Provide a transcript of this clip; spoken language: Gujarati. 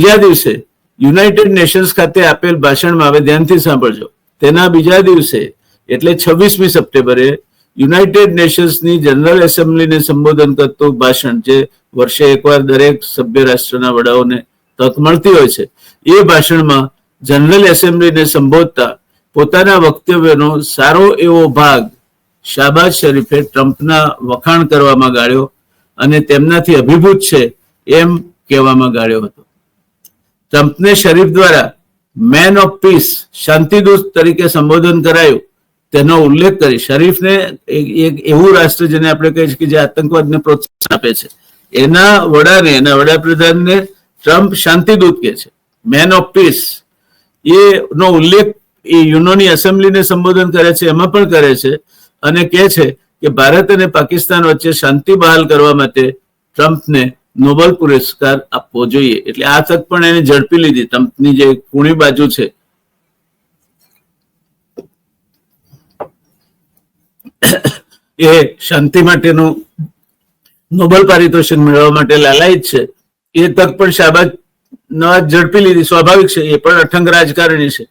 બીજા દિવસે યુનાઇટેડ નેશન્સ ખાતે આપેલ ભાષણમાં હવે ધ્યાનથી સાંભળજો. તેના બીજા દિવસે, એટલે છવ્વીસમી સપ્ટેમ્બરે, યુનાઇટેડ નેશન્સની જનરલ એસેમ્બલીને સંબોધન કરતું ભાષણ, જે વર્ષે એકવાર દરેક સભ્ય રાષ્ટ્રના વડાઓને તક મળતી હોય છે, એ ભાષણમાં જનરલ એસેમ્બલીને સંબોધતા પોતાના વક્તવ્યનો સારો એવો ભાગ શાબાઝ શરીફે ટ્રમ્પના વખાણ કરવામાં ગાળ્યો અને તેમનાથી અભિભૂત છે એમ કહેવામાં ગાળ્યો હતો. ટ્રમ્પને શરીફ દ્વારા મેન ઓફ પીસ શાંતિદૂત તરીકે સંબોધન કરાયું. તેનો ઉલ્લેખ કરી શરીફને એક એવું રાષ્ટ્ર જેને આપણે કહીએ છીએ કે જે આતંકવાદને પ્રોત્સાહન આપે છે. એના વડાને, એના વડાપ્રધાનને ટ્રમ્પ શાંતિદૂત કહે છે. મેન ઓફ પીસ એ નો ઉલ્લેખ એ યુનોની એસેમ્બલીને સંબોધન કરે છે, એમાં પણ કરે છે અને કહે છે કે ભારત અને પાકિસ્તાન વચ્ચે શાંતિ બહાલ કરવા માટે ટ્રમ્પને નોબેલ પુરસ્કાર આપવો જોઈએ. એટલે આ તક પણ એને ઝડપી લીધી. ટ્રમ્પની જે કુણી બાજુ છે. એ શાંતિ માટેનું નોબેલ પારિતોષિક મેળવવા માટે લાલાયિત છે. એ તક પણ શાબાદ નવાજ ઝડપી લીધી. સ્વાભાવિક છે. એ પણ અઠંગ રાજકારણી છે.